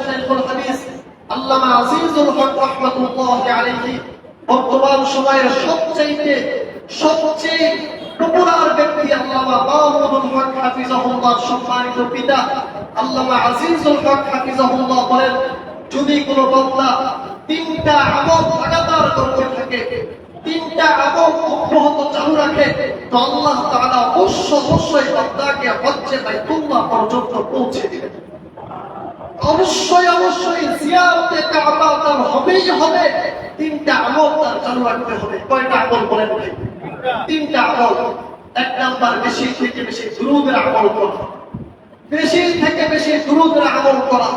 শাইখুল হাদিস বর্তমান সময়ের সবচেয়ে সবচেয়ে পপুলার ব্যক্তি আল্লামা মাহমুদুল হক হাফিজাহুল্লাহ, সম্মানিত পিতা আল্লামা আজিজুল হক হাফিজাহুল্লাহ বলেন যদি কোনো বান্দা তিনটা আমল লাগাতার করতে থাকে, তিনটা আমল অব্যাহত চালু রাখে, তো আল্লাহ তাআলা অবশ্য অবশ্যই বান্দাকে হজ্জে বাইতুল্লাহ পর্যন্ত পৌঁছে দিবেন। অবশ্যই অবশ্যই জিয়ারতে কাবা তার হবেই হবে, তিনটা আমল তার চালু রাখতে হবে। কয়টা আমল বলেন ভাই? তিনটা আমল এক নাম্বার, বেশি থেকে বেশি দুরুদের আমল করা। বেশি থেকে বেশি দুরুদের আমল করা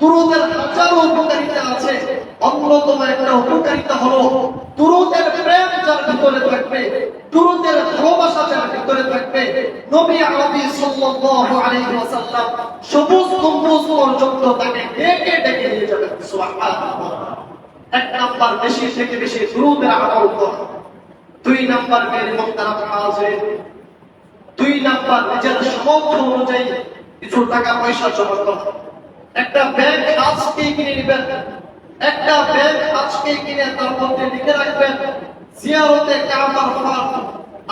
দুরুদের হাজারো উপকারিতা আছে একটা উপকারিতা হলো দুরুদের প্রেম যার ভিতরে থাকবে দুরুদের ভালোবাসা যার ভিতরে থাকবে। নবী আরবি সাল্লাল্লাহু আলাইহি ওয়াসাল্লাম সবুজ গম্বুজ পর্যন্ত তাকে ডেকে ডেকে নিয়ে যাবেন, সুবহানাল্লাহ। এক নাম্বার বেশি থেকে বেশি দুরুদের আমল করা। দুই নাম্বার মেরে মোহতারাম হাজির দুই নাম্বার নিজের সামর্থ্য অনুযায়ী কিছু টাকা পয়সা জমা করা। একটা ব্যাংক আজকে কিনে নেবেন একটা ব্যাংক আজকে কিনে তার মধ্যে লিখে রাখবেন, জিয়ারতে কাবার ফার্ম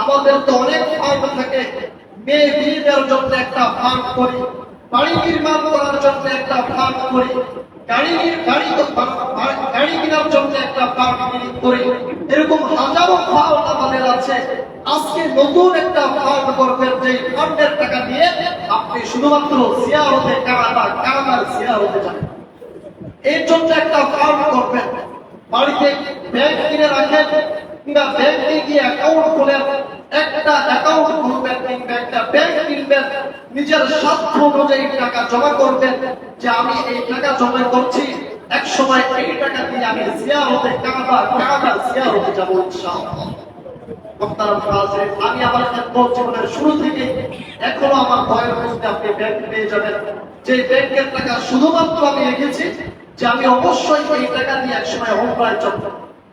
আমাদের তো অনেক ফার্ম থাকে। মেয়ে বিয়ের জন্য একটা ফার্ম করি, বাড়ি নির্মাণ করার জন্য একটা ফার্ম করি এরকম আজকে নতুন একটা টাকা আপনি শুধুমাত্র যাবেন। এর জন্য একটা ফার্ম করবেন। বাড়িতে ব্যাংক কিনে রাখেন কিংবা ব্যাংকে গিয়ে অ্যাকাউন্ট খোলেন। একটা অ্যাকাউন্ট খুলবেন কিংবা একটা ব্যাংক কিনবেন, নিজের স্বার্থ অনুযায়ী টাকা জমা করবেন যে আমি এই টাকা জমা করছি। এক সময় এই টাকা দিয়ে আমি জিয়ারতে কাবা কাবা জিয়ারতে যাব ইনশাআল্লাহ। আমি আমার জীবনের শুরু থেকে এখনও আমার ভয়ের মধ্যে আপনি ব্যাংক পেয়ে যাবেন। যে ব্যাংকের টাকা শুধুমাত্র আমি রেখেছি যে আমি অবশ্যই এই টাকা দিয়ে একসময় অমরায় যাব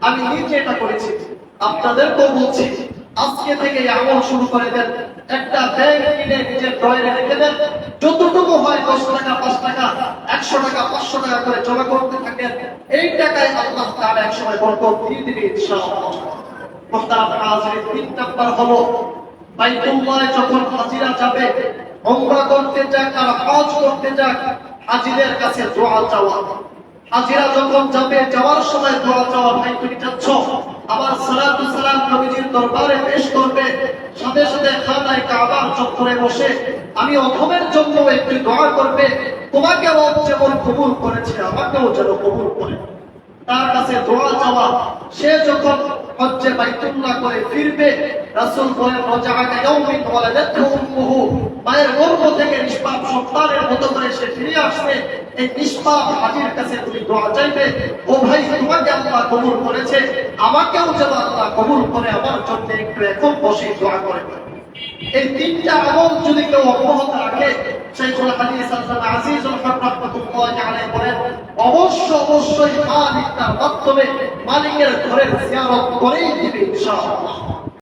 আমি নিজে এটা করেছি। আপনাদেরকেও বলছি, আজকে থেকে আমল শুরু করে দেন। একটা ব্যাংক কিনে নিজের ড্রয়ারে রেখে দেন। যতটুকু হয় দশ টাকা, পাঁচ টাকা, একশো টাকা, পাঁচশো টাকা করে জমা করতে থাকেন। এই টাকায় আল্লাহ তাআলা একসময় বরকত দিয়ে দিবে, ইনশাআল্লাহ। তিন নাম্বার হলো, বাইতুল্লাহে যখন হাজিরা যাবে ওমরা করতে যাক আর হজ করতে যাক হাজিদের কাছে দোয়া চাওয়া। হাজিরা যখন যাবে, যাওয়ার সময় দোয়া চাওয়া, ভাই, তুমি যাচ্ছ? আবার সালাতু সালাম নবীজির দরবারে পেশ করবে। সাথে সাথে খানায় কাবার চত্বরে বসে, আমি অথমের জন্য একটি দোয়া করবে। তোমাকে রব যেমন কবুল করেছে, আমাকেও যেন কবুল করে। তার কাছে দোয়া চাওয়া। সে যখন হজ্জে বাইতুল্লাহ করে ফিরবে, রাসূল বলেন, রাজাআকা ইয়াউমিন ওয়ালাদাতহু। মায়ের গর্ভ থেকে নিষ্পাপ সন্তানের মতো করে সে ফিরে আসবে, এই নিষ্পাপ হাজির কাছে তুমি দোয়া চাইবে। ও ভাই, তোমাকে আল্লাহ কবুল করেছে। আমাকেও যেন আল্লাহ কবুল করে, আমার জন্য একটু এখন বসে দোয়া করে। এই তিনটা আমল যদি কেউ অব্যাহত রাখে শাইখুল হাদিস হাসান আজিজুল হক রাহমাতুল্লাহি আলাইহি বলেন, অবশ্য অবশ্যই মালিক তার মাধ্যমে মালিকের ঘরের জিয়ারত করেই দিবে ইনশাআল্লাহ।